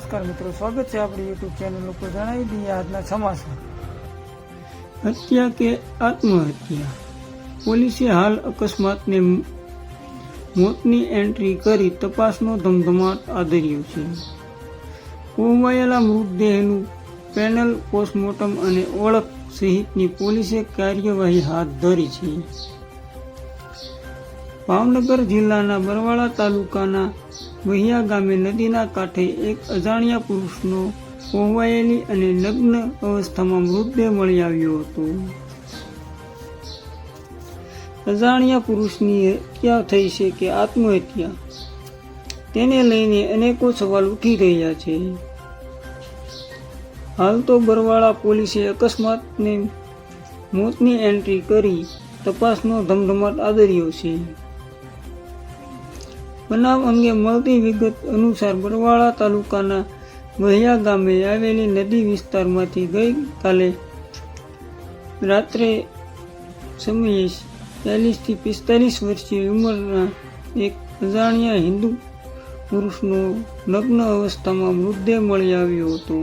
સ્વાગત છે આપણી યુટ્યુબ ચેનલ ઉપર. જણાવી દઈએ આજના સમાચાર. હત્યા કે આત્મહત્યા? પોલીસે હાલ અકસ્માતને મોતની એન્ટ્રી કરી તપાસનો ધમધમાટ આદર્યો છે. કોમાયેલા મૃતદેહનું પેનલ પોસ્ટમોર્ટમ અને ઓળખ સહિતની પોલીસે કાર્યવાહી હાથ ધરી છે. ભાવનગર જિલ્લાના બરવાળા તાલુકાના વહિયા ગામે નદીના કાંઠે એક અજાણ્યા પુરુષનો કોહવાયેલી અને નગ્ન અવસ્થામાં મૃતદેહ મળી આવ્યો હતો. અજાણ્યા પુરુષની હત્યા થઈ છે કે આત્મહત્યા? તેને લઈને અનેકો સવાલ ઉઠી રહ્યા છે. હાલ તો બરવાળા પોલીસે અકસ્માતને મોતની એન્ટ્રી કરી તપાસનો ધમધમાટ આદર્યો છે. બનાવ અંગે મળતી વિગત અનુસાર બરવાળા તાલુકાના વહિયા ગામે આવેલી નદી વિસ્તારમાંથી ગઈકાલે રાત્રે સમયે ચાલીસથી પિસ્તાલીસ વર્ષીય ઉંમરના એક અજાણ્યા હિન્દુ પુરુષનો નગ્ન અવસ્થામાં મૃતદેહ મળી આવ્યો હતો.